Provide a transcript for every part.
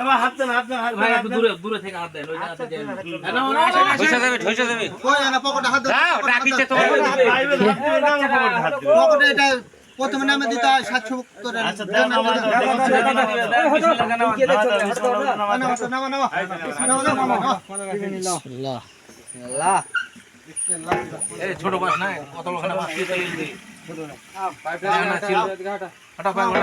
এবার হাত দেন হাত দেন হাত ভাই একটু দূরে দূরে থেকে হাত দেন ওই জায়গাতে যে না না না ঠইসা দেবে ঠইসা দেবে কই না পকেটে হাত দাও দাও ডাকিছে তো লাইভে হাত দিলে না আমার পকেটে হাত দিবে। পকেটে এটা প্রথমে নামে দিতে হয় সাতশো করে আচ্ছা ছোট মাছ না কত চলে গেছে না,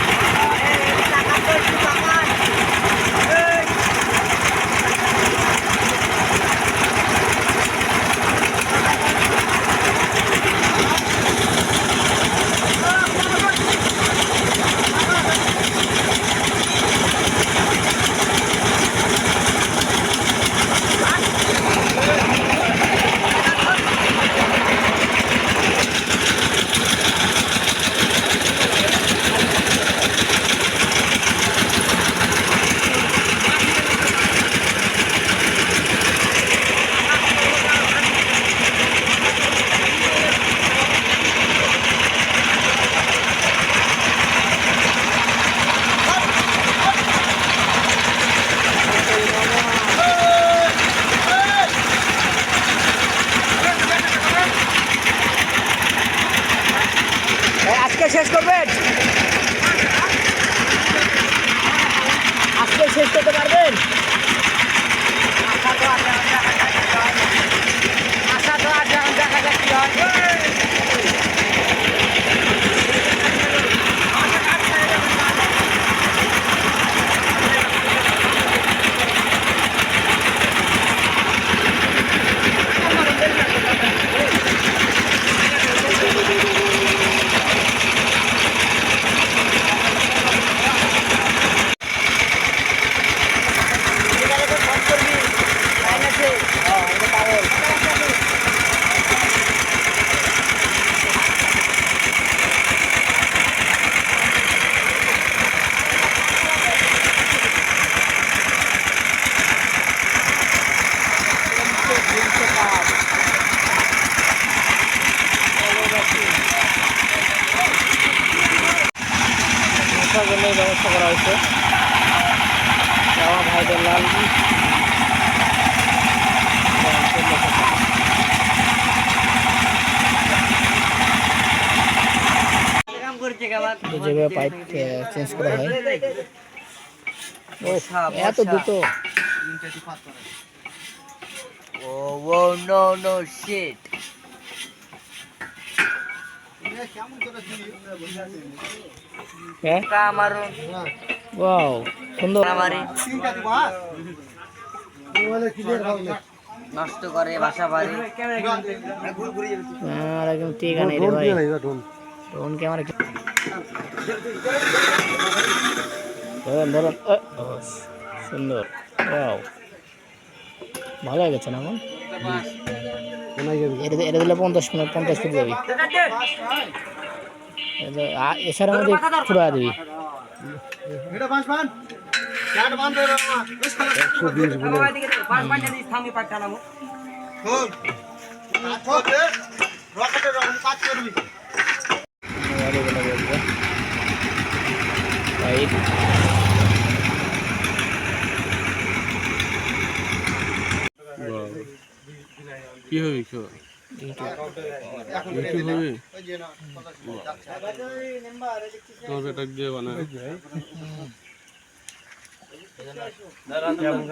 আজকে শেষ করবেন আজকে শেষ করতে পারবেন আশা তো আশা দেখা যাক কি হয় বসার জন্য ব্যবস্থা করা হয়েছে। আমার ভাইদের লাল যেভাবে পাইপ চেঞ্জ করা হয়। ও এত দ্রুত। Oh, whoa, no, no shit. হ্যাঁ? ওয়াও সুন্দর। আমারই নষ্ট করে বাসা বাড়ি। আর একদম ঠিক আছে রে ভাই। ড্রোন ক্যামেরা কি ধরুন ধরুন সুন্দর। ওয়াও ভালো হয়ে গেছে না এখন এটা দিলে পঞ্চাশ পঞ্চাশ ফুট যাবি। এছাড়া মধ্যে ফুরা দিবি। একশো বিশ বলে। খোল কি হবে? ইউটিউব হবে? তোমার বেটা দিয়ে বানায় কেমন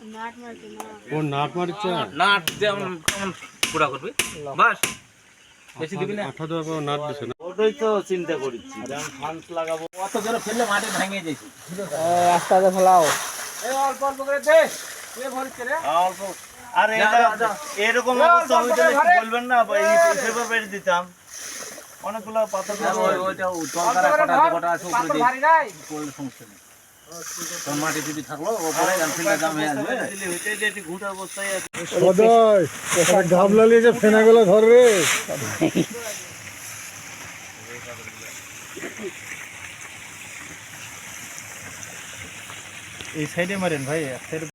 গাছ হচ্ছে? ওটা ভরা লাগবে না এমনি এমনি। ও নাট মারছে নাট যেমন কেমন পুরা করবি। বাস বেশি দিবি না। আঠা দেওয়ার পর নাট দিছে না? ওটাই তো চিন্তা করছি যেমন ফান্স লাগাবো। অত জোরে ফেললে মাটি ভেঙে যাচ্ছে আস্তে আস্তে ফেলাও। অল্প অল্প করে দে। তুই ভরছে রে। অল্প। আর এটা এরকম অবস্থা বলবেন না? এই দিতাম। অনেকগুলো ওইটা তলকারা কটা কটা আছে উপরে দিয়ে সমস্যা নেই। ফেনাগুলো ধরবে এই সাইডে মারেন ভাই